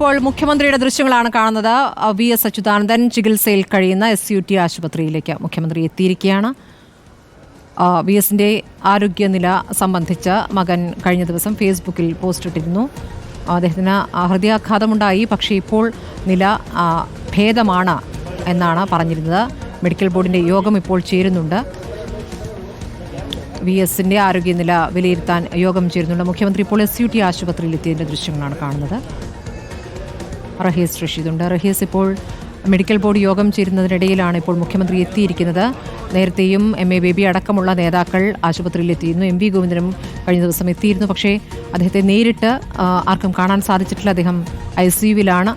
ഇപ്പോൾ മുഖ്യമന്ത്രിയുടെ ദൃശ്യങ്ങളാണ് കാണുന്നത്. വി എസ് അച്യുതാനന്ദൻ ചികിത്സയിൽ കഴിയുന്ന എസ് യു ടി ആശുപത്രിയിലേക്ക് മുഖ്യമന്ത്രി എത്തിയിരിക്കുകയാണ്. വി എസിന്റെ ആരോഗ്യനില സംബന്ധിച്ച് മകൻ കഴിഞ്ഞ ദിവസം ഫേസ്ബുക്കിൽ പോസ്റ്റ് ഇട്ടിരുന്നു. അദ്ദേഹത്തിന് ഹൃദയാഘാതമുണ്ടായി. പക്ഷേ ഇപ്പോൾ നില ഭേദമാണ് എന്നാണ് പറഞ്ഞിരുന്നത്. മെഡിക്കൽ ബോർഡിന്റെ യോഗം ഇപ്പോൾ ചേരുന്നുണ്ട്. വി എസിന്റെ ആരോഗ്യനില വിലയിരുത്താൻ യോഗം ചേരുന്നുണ്ട്. മുഖ്യമന്ത്രി ഇപ്പോൾ എസ് യു ടി ആശുപത്രിയിൽ എത്തിയതിന്റെ ദൃശ്യങ്ങളാണ് കാണുന്നത്. റഹീസ് റഷീദുണ്ട് റഹീസ് ഇപ്പോൾ മെഡിക്കൽ ബോർഡ് യോഗം ചേരുന്നതിനിടയിലാണ് ഇപ്പോൾ മുഖ്യമന്ത്രി എത്തിയിരിക്കുന്നത്. നേരത്തെയും എം എ ബേബി അടക്കമുള്ള നേതാക്കൾ ആശുപത്രിയിൽ എത്തിയിരുന്നു എം വി ഗോവിന്ദനും കഴിഞ്ഞ ദിവസം എത്തിയിരുന്നു. പക്ഷേ അദ്ദേഹത്തെ നേരിട്ട് ആർക്കും കാണാൻ സാധിച്ചിട്ടില്ല. അദ്ദേഹം ഐ സി യുവിലാണ്.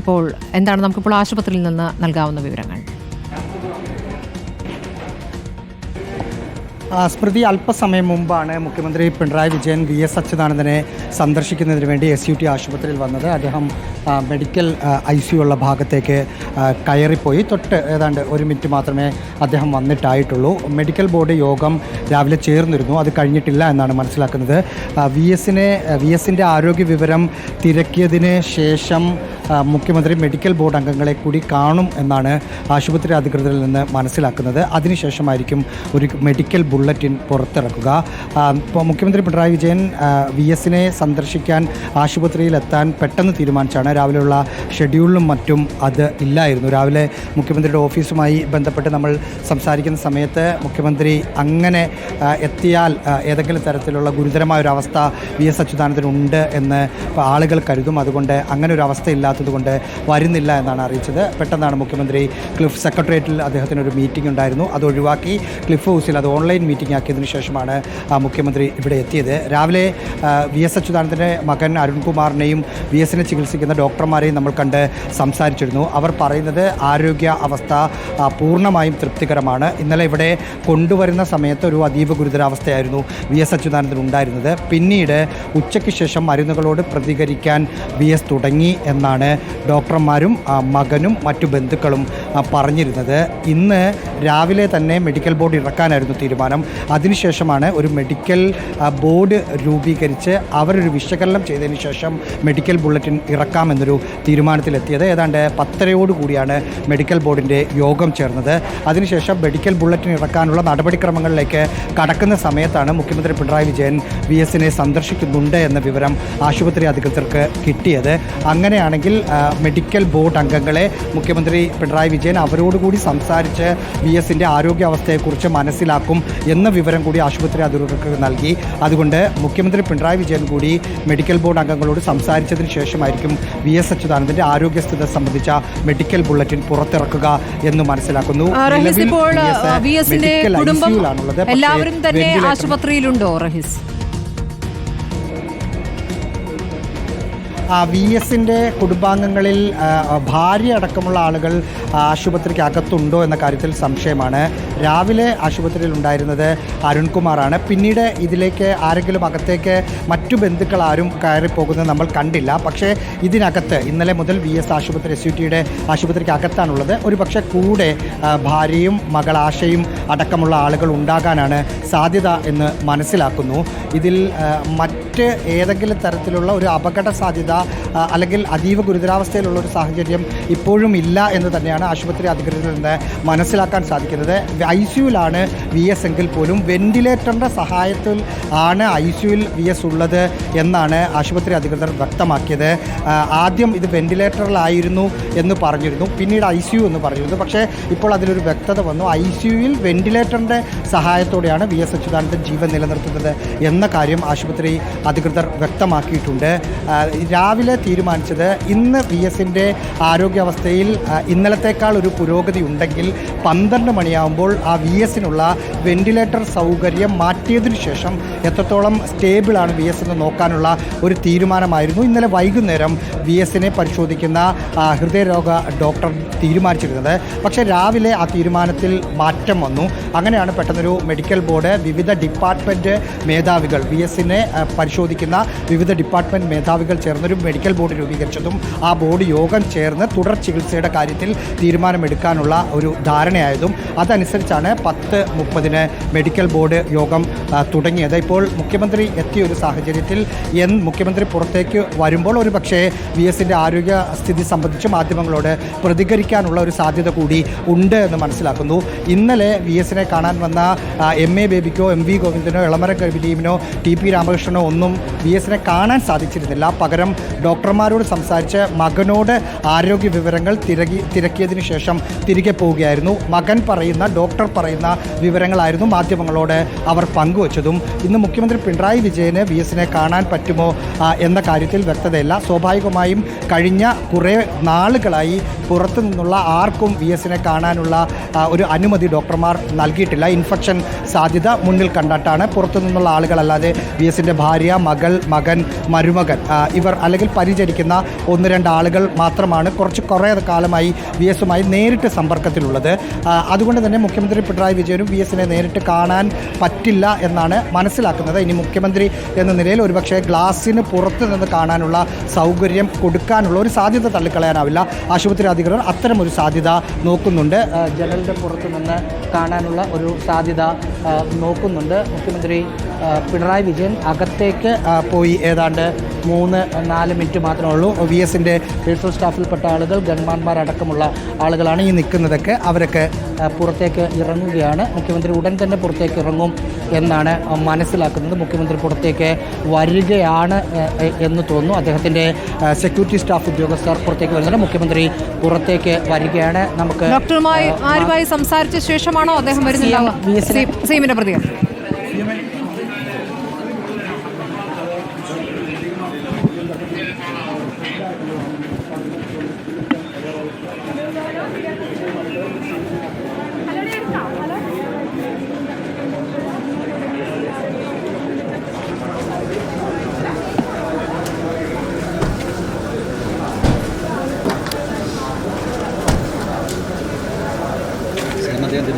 അപ്പോൾ എന്താണ് നമുക്കിപ്പോൾ ആശുപത്രിയിൽ നിന്ന് നൽകാവുന്ന വിവരങ്ങൾ? സ്മൃതി അല്പസമയം മുമ്പാണ് മുഖ്യമന്ത്രി പിണറായി വിജയൻ വി എസ് അച്യുതാനന്ദനെ സന്ദർശിക്കുന്നതിന് വേണ്ടി എസ് യു ടി ആശുപത്രിയിൽ വന്നത്. അദ്ദേഹം മെഡിക്കൽ ഐ സി ഉള്ള ഭാഗത്തേക്ക് കയറിപ്പോയി. തൊട്ട് ഏതാണ്ട് ഒരു മിനിറ്റ് മാത്രമേ അദ്ദേഹം വന്നിട്ടായിട്ടുള്ളൂ. മെഡിക്കൽ ബോർഡ് യോഗം രാവിലെ ചേർന്നിരുന്നു. അത് കഴിഞ്ഞിട്ടില്ല എന്നാണ് മനസ്സിലാക്കുന്നത്. വി എസിനെ വി എസിന്റെ ആരോഗ്യ വിവരം തിരക്കിയതിന് ശേഷം മുഖ്യമന്ത്രി മെഡിക്കൽ ബോർഡ് അംഗങ്ങളെ കൂടി കാണും എന്നാണ് ആശുപത്രി അധികൃതരിൽ നിന്ന് മനസ്സിലാക്കുന്നത്. അതിനുശേഷമായിരിക്കും ഒരു മെഡിക്കൽ ബുള്ളറ്റിൻ പുറത്തിറക്കുക. ഇപ്പോൾ മുഖ്യമന്ത്രി പിണറായി വിജയൻ വി എസിനെ സന്ദർശിക്കാൻ ആശുപത്രിയിലെത്താൻ പെട്ടെന്ന് തീരുമാനിച്ചാണ്. രാവിലെയുള്ള ഷെഡ്യൂളിലും മറ്റും അത് ഇല്ലായിരുന്നു. രാവിലെ മുഖ്യമന്ത്രിയുടെ ഓഫീസുമായി ബന്ധപ്പെട്ട് നമ്മൾ സംസാരിക്കുന്ന സമയത്ത് മുഖ്യമന്ത്രി അങ്ങനെ എത്തിയാൽ ഏതെങ്കിലും തരത്തിലുള്ള ഗുരുതരമായ ഒരു അവസ്ഥ വി എസ് അച്യുതാനന്ദനുണ്ട് എന്ന് ആളുകൾ കരുതും. അതുകൊണ്ട് അങ്ങനെ ഒരു അവസ്ഥ ഇല്ലാത്തതുകൊണ്ട് വരുന്നില്ല എന്നാണ് അറിയിച്ചത്. പെട്ടെന്നാണ് മുഖ്യമന്ത്രി ക്ലിഫ് സെക്രട്ടേറിയറ്റിൽ അദ്ദേഹത്തിന് ഒരു മീറ്റിംഗ് ഉണ്ടായിരുന്നു. അത് ഒഴിവാക്കി ക്ലിഫ് ഹൗസിൽ അത് ഓൺലൈൻ മീറ്റിംഗ് ആക്കിയതിനു ശേഷമാണ് മുഖ്യമന്ത്രി ഇവിടെ എത്തിയത്. രാവിലെ വി എസ് അച്യുതാനന്ദന്റെ മകൻ അരുൺകുമാറിനെയും വി എസിനെ ചികിത്സിക്കുന്ന ഡോക്ടർമാരെയും നമ്മൾ കണ്ട് സംസാരിച്ചിരുന്നു. അവർ പറയുന്നത് ആരോഗ്യ അവസ്ഥ പൂർണമായും തൃപ്തികരമാണ്. ഇന്നലെ ഇവിടെ കൊണ്ടുവരുന്ന സമയത്ത് ഒരു അതീവ ഗുരുതരാവസ്ഥയായിരുന്നു വി എസ് അച്യുതാനന്ദൻ ഉണ്ടായിരുന്നത്. പിന്നീട് ഉച്ചയ്ക്ക് ശേഷം മരുന്നുകളോട് പ്രതികരിക്കാൻ വി എസ് തുടങ്ങി എന്നാണ് ഡോക്ടർമാരും മകനും മറ്റു ബന്ധുക്കളും പറഞ്ഞിരുന്നത്. ഇന്ന് രാവിലെ തന്നെ മെഡിക്കൽ ബോർഡ് ഇറക്കാനായിരുന്നു തീരുമാനം. അതിനുശേഷമാണ് ഒരു മെഡിക്കൽ ബോർഡ് രൂപീകരിച്ച് അവരൊരു വിശകലനം ചെയ്തതിന് ശേഷം മെഡിക്കൽ ബുള്ളറ്റിൻ ഇറക്കാമെന്നൊരു തീരുമാനത്തിലെത്തിയത്. ഏതാണ്ട് പത്തരയോട് കൂടിയാണ് മെഡിക്കൽ ബോർഡിന്റെ യോഗം ചേർന്നത്. അതിനുശേഷം മെഡിക്കൽ ബുള്ളറ്റിൻ ഇറക്കാനുള്ള നടപടിക്രമങ്ങളിലേക്ക് കടക്കുന്ന സമയത്താണ് മുഖ്യമന്ത്രി പിണറായി വിജയൻ വി എസിനെ സന്ദർശിക്കുന്നുണ്ട് എന്ന വിവരം ആശുപത്രി അധികൃതർക്ക് കിട്ടിയത്. അങ്ങനെയാണെങ്കിൽ മെഡിക്കൽ ബോർഡ് അംഗങ്ങളെ മുഖ്യമന്ത്രി പിണറായി വിജയൻ അവരോടുകൂടി സംസാരിച്ച് വി എസിന്റെ ആരോഗ്യാവസ്ഥയെക്കുറിച്ച് മനസ്സിലാക്കും എന്ന വിവരം കൂടി ആശുപത്രി അധികൃതർക്ക് നൽകി. അതുകൊണ്ട് മുഖ്യമന്ത്രി പിണറായി വിജയൻ കൂടി മെഡിക്കൽ ബോർഡ് അംഗങ്ങളോട് സംസാരിച്ചതിന് ശേഷമായിരിക്കും വി എസ് അച്യുതാനന്ദന്റെ ആരോഗ്യസ്ഥിതി സംബന്ധിച്ച മെഡിക്കൽ ബുള്ളറ്റിൻ പുറത്തിറക്കുക എന്ന് മനസ്സിലാക്കുന്നു. എല്ലാവരും തന്നെ ആശുപത്രിയിലുണ്ടോ റഹീസ്? വി എസിന്റെ കുടുംബാംഗങ്ങളിൽ ഭാര്യ അടക്കമുള്ള ആളുകൾ ആശുപത്രിക്ക് അകത്തുണ്ടോ എന്ന കാര്യത്തിൽ സംശയമാണ്. രാവിലെ ആശുപത്രിയിൽ ഉണ്ടായിരുന്നത് അരുൺകുമാറാണ്. പിന്നീട് ഇതിലേക്ക് ആരെങ്കിലും അകത്തേക്ക് മറ്റു ബന്ധുക്കൾ ആരും കയറിപ്പോകുന്നത് നമ്മൾ കണ്ടില്ല. പക്ഷേ ഇതിനകത്ത് ഇന്നലെ മുതൽ വി എസ് ആശുപത്രി എസ് യു ടിയുടെ ആശുപത്രിക്ക് അകത്താണുള്ളത്. ഒരു പക്ഷേ കൂടെ ഭാര്യയും മകൾ ആശയും അടക്കമുള്ള ആളുകൾ ഉണ്ടാകാനാണ് സാധ്യത എന്ന് മനസ്സിലാക്കുന്നു. ഇതിൽ ആ, മറ്റ് ഏതെങ്കിലും തരത്തിലുള്ള ഒരു അപകട സാധ്യത അല്ലെങ്കിൽ അതീവ ഗുരുതരാവസ്ഥയിലുള്ള ഒരു സാഹചര്യം ഇപ്പോഴും ഇല്ല എന്ന് തന്നെയാണ് ആശുപത്രി അധികൃതരിൽ നിന്ന് മനസ്സിലാക്കാൻ സാധിക്കുന്നത്. ഐ സിയുലാണ് വി എസ് എങ്കിൽ പോലും വെന്റിലേറ്ററിന്റെ സഹായത്തിൽ ആണ് ഐ സിയുയിൽ വി എസ് ഉള്ളത് എന്നാണ് ആശുപത്രി അധികൃതർ വ്യക്തമാക്കിയത്. ആദ്യം ഇത് വെന്റിലേറ്ററിലായിരുന്നു എന്ന് പറഞ്ഞിരുന്നു. പിന്നീട് ഐ സി യു എന്ന് പറഞ്ഞിരുന്നു. പക്ഷേ ഇപ്പോൾ അതിലൊരു വ്യക്തത വന്നു. ഐ സി യുയിൽ വെന്റിലേറ്ററിന്റെ സഹായത്തോടെയാണ് വി എസ് അച്യുതാനന്ദൻ ജീവൻ നിലനിർത്തുന്നത് എന്ന കാര്യം ആശുപത്രി അധികൃതർ വ്യക്തമാക്കിയിട്ടുണ്ട്. രാവിലെ തീരുമാനിച്ചത് ഇന്ന് വി എസിന്റെ ആരോഗ്യാവസ്ഥയിൽ ഇന്നലത്തേക്കാൾ ഒരു പുരോഗതി ഉണ്ടെങ്കിൽ പന്ത്രണ്ട് മണിയാകുമ്പോൾ ആ വി എസിനുള്ള വെന്റിലേറ്റർ സൗകര്യം മാറ്റിയതിനു ശേഷം എത്രത്തോളം സ്റ്റേബിളാണ് വി എസ് എന്ന് നോക്കാനുള്ള ഒരു തീരുമാനമായിരുന്നു. ഇന്നലെ വൈകുന്നേരം വി എസിനെ പരിശോധിക്കുന്ന ഹൃദയരോഗ ഡോക്ടർ തീരുമാനിച്ചിരുന്നത്. പക്ഷേ രാവിലെ ആ തീരുമാനത്തിൽ മാറ്റം വന്നു. അങ്ങനെയാണ് പെട്ടെന്നൊരു മെഡിക്കൽ ബോർഡ് വിവിധ ഡിപ്പാർട്ട്മെന്റ് മേധാവികൾ വി എസിനെ പരിശോധിച്ചു പരിശോധിക്കുന്ന വിവിധ ഡിപ്പാർട്ട്മെന്റ് മേധാവികൾ ചേർന്നൊരു മെഡിക്കൽ ബോർഡ് രൂപീകരിച്ചതും ആ ബോർഡ് യോഗം ചേർന്ന് തുടർ ചികിത്സയുടെ കാര്യത്തിൽ തീരുമാനമെടുക്കാനുള്ള ഒരു ധാരണയായതും അതനുസരിച്ചാണ് പത്ത് മുപ്പതിന് മെഡിക്കൽ ബോർഡ് യോഗം തുടങ്ങിയത്. ഇപ്പോൾ മുഖ്യമന്ത്രി എത്തിയ ഒരു സാഹചര്യത്തിൽ എൻ മുഖ്യമന്ത്രി പുറത്തേക്ക് വരുമ്പോൾ ഒരു പക്ഷേ വി എസിന്റെ ആരോഗ്യ സ്ഥിതി സംബന്ധിച്ച് മാധ്യമങ്ങളോട് പ്രതികരിക്കാനുള്ള ഒരു സാധ്യത കൂടി ഉണ്ട് എന്ന് മനസ്സിലാക്കുന്നു. ഇന്നലെ വി എസിനെ കാണാൻ വന്ന എം എ ബേബിക്കോ എം വി ഗോവിന്ദനോ ഇളമര കവിതീമിനോ ടി പി രാമകൃഷ്ണനോ ഒന്നും വി എസിനെ കാണാൻ സാധിച്ചിരുന്നില്ല. പകരം ഡോക്ടർമാരോട് സംസാരിച്ച് മകനോട് ആരോഗ്യ വിവരങ്ങൾ തിരകി തിരക്കിയതിനു ശേഷം തിരികെ പോവുകയായിരുന്നു. മകൻ പറയുന്ന ഡോക്ടർ പറയുന്ന വിവരങ്ങളായിരുന്നു മാധ്യമങ്ങളോട് അവർ പങ്കുവച്ചതും. ഇന്ന് മുഖ്യമന്ത്രി പിണറായി വിജയന് വി എസിനെ കാണാൻ പറ്റുമോ എന്ന കാര്യത്തിൽ വ്യക്തതയില്ല. സ്വാഭാവികമായും കഴിഞ്ഞ കുറേ നാളുകളായി പുറത്തു നിന്നുള്ള ആർക്കും വി എസിനെ കാണാനുള്ള ഒരു അനുമതി ഡോക്ടർമാർ നൽകിയിട്ടില്ല. ഇൻഫെക്ഷൻ സാധ്യത മുന്നിൽ കണ്ടിട്ടാണ് പുറത്തു നിന്നുള്ള ആളുകളല്ലാതെ വി എസിന്റെ ഭാര്യ മകൾ മകൻ മരുമകൻ. ഇവർ അല്ലെങ്കിൽ പരിചരിക്കുന്ന ഒന്ന് രണ്ട് ആളുകൾ മാത്രമാണ് കുറച്ച് കുറേ കാലമായി വി എസുമായി നേരിട്ട് സമ്പർക്കത്തിലുള്ളത്. അതുകൊണ്ട് തന്നെ മുഖ്യമന്ത്രി പിണറായി വിജയനും വി എസിനെ നേരിട്ട് കാണാൻ പറ്റില്ല എന്നാണ് മനസ്സിലാക്കുന്നത്. ഇനി മുഖ്യമന്ത്രി എന്ന നിലയിൽ ഒരുപക്ഷെ ഗ്ലാസിന് പുറത്ത് നിന്ന് കാണാനുള്ള സൗകര്യം കൊടുക്കാനുള്ള ഒരു സാധ്യത തള്ളിക്കളയാനാവില്ല. ആശുപത്രി അധികൃതർ അത്തരമൊരു സാധ്യത നോക്കുന്നുണ്ട്. ജനലിന്റെ പുറത്ത് നിന്ന് കാണാനുള്ള ഒരു സാധ്യത നോക്കുന്നുണ്ട്. മുഖ്യമന്ത്രി പിണറായി വിജയൻ അകത്തേക്ക് പോയി ഏതാണ്ട് മൂന്ന് നാല് മിനിറ്റ് മാത്രമേ ഉള്ളൂ. വി എസിന്റെ പേഴ്സണൽ സ്റ്റാഫിൽപ്പെട്ട ആളുകൾ ഗൺമാന്മാരടക്കമുള്ള ആളുകളാണ് ഈ നിൽക്കുന്നതൊക്കെ. അവരൊക്കെ പുറത്തേക്ക് ഇറങ്ങുകയാണ്. മുഖ്യമന്ത്രി ഉടൻ തന്നെ പുറത്തേക്ക് ഇറങ്ങും എന്നാണ് മനസ്സിലാക്കുന്നത്. മുഖ്യമന്ത്രി പുറത്തേക്ക് വരികയാണ് എന്ന് തോന്നുന്നു. അദ്ദേഹത്തിന്റെ സെക്യൂരിറ്റി സ്റ്റാഫ് ഉദ്യോഗസ്ഥർ പുറത്തേക്ക് വരുന്നുണ്ട്. മുഖ്യമന്ത്രി പുറത്തേക്ക് വരികയാണ്. നമുക്ക് ഡോക്ടറുമായി ആരുമായി സംസാരിച്ച ശേഷമാണോ അദ്ദേഹം വരുന്നുണ്ടാവുക? പ്രതികരണം.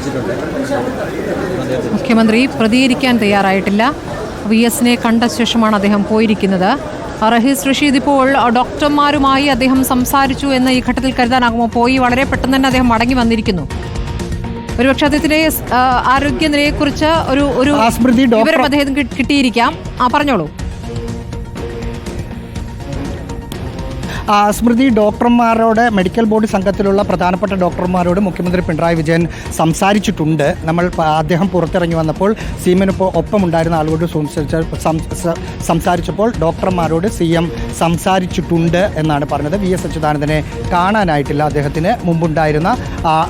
അദ്ദേഹം മുഖ്യമന്ത്രി പ്രതികരിക്കാൻ തയ്യാറായിട്ടില്ല. വി എസിനെ കണ്ട ശേഷമാണ് അദ്ദേഹം പോയിരിക്കുന്നത്. റഹീസ് റഷീദ് ഇപ്പോൾ ഡോക്ടർമാരുമായി അദ്ദേഹം സംസാരിച്ചു എന്ന് ഈ ഘട്ടത്തിൽ കരുതാനാകുമോ? പോയി വളരെ പെട്ടെന്ന് തന്നെ അദ്ദേഹം മടങ്ങി വന്നിരിക്കുന്നു. ഒരുപക്ഷെ അദ്ദേഹത്തിന്റെ ആരോഗ്യനിലയെ കുറിച്ച് ഒരു ഒരു സ്മൃതി, ഡോക്ടർ- വിവരം അദ്ദേഹത്തിന് കിട്ടിയിരിക്കാം. ആ പറഞ്ഞോളൂ. സ്മൃതി ഡോക്ടർമാരോട് മെഡിക്കൽ ബോർഡ് സംഘത്തിലുള്ള പ്രധാനപ്പെട്ട ഡോക്ടർമാരോട് മുഖ്യമന്ത്രി പിണറായി വിജയൻ സംസാരിച്ചിട്ടുണ്ട്. നമ്മൾ അദ്ദേഹം പുറത്തിറങ്ങി വന്നപ്പോൾ സീമിനൊപ്പം ഒപ്പമുണ്ടായിരുന്ന ആളുകളോട് സംസാരിച്ചപ്പോൾ ഡോക്ടർമാരോട് സി എം സംസാരിച്ചിട്ടുണ്ട് എന്നാണ് പറഞ്ഞത്. വി എസ് അച്യുതാനന്ദനെ കാണാനായിട്ടില്ല. അദ്ദേഹത്തിന് മുമ്പുണ്ടായിരുന്ന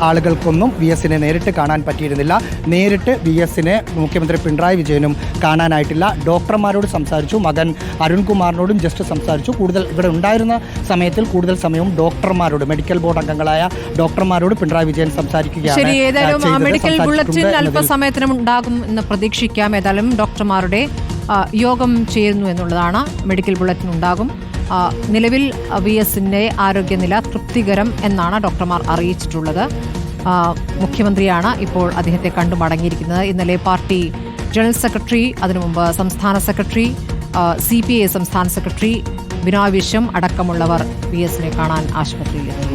ആളുകൾക്കൊന്നും വി എസിനെ നേരിട്ട് കാണാൻ പറ്റിയിരുന്നില്ല. നേരിട്ട് വി എസിനെ മുഖ്യമന്ത്രി പിണറായി വിജയനും കാണാനായിട്ടില്ല. ഡോക്ടർമാരോട് സംസാരിച്ചു. മകൻ അരുൺകുമാറിനോടും ജസ്റ്റ് സംസാരിച്ചു. കൂടുതൽ ഇവിടെ ഉണ്ടായിരുന്ന സമയത്തിൽ കൂടുതൽ സമയവും ഡോക്ടർമാരോട് മെഡിക്കൽ ബോർഡ് അംഗങ്ങളായ ഡോക്ടർമാരോട് പിണറായി വിജയൻ സംസാരിക്കുകയാണ്. ഏതായാലും മെഡിക്കൽ ബുള്ളറ്റിൻ അല്പസമയത്തിനും ഉണ്ടാകും എന്ന് പ്രതീക്ഷിക്കാം. ഏതായാലും ഡോക്ടർമാരുടെ യോഗം ചേരുന്നു എന്നുള്ളതാണ് മെഡിക്കൽ ബുള്ളറ്റിൻ ഉണ്ടാകും. നിലവിൽ വി എസിന്റെ ആരോഗ്യനില തൃപ്തികരം എന്നാണ് ഡോക്ടർമാർ അറിയിച്ചിട്ടുള്ളത്. മുഖ്യമന്ത്രിയാണ് ഇപ്പോൾ അദ്ദേഹത്തെ കണ്ടു മടങ്ങിയിരിക്കുന്നത്. ഇന്നലെ പാർട്ടി ജനറൽ സെക്രട്ടറി അതിനു മുമ്പ് സംസ്ഥാന സെക്രട്ടറി സി പി ഐ സംസ്ഥാന സെക്രട്ടറി ബിനോയ് വിശ്വം അടക്കമുള്ളവർ പി എസിനെ കാണാൻ ആശുപത്രിയിലെത്തി.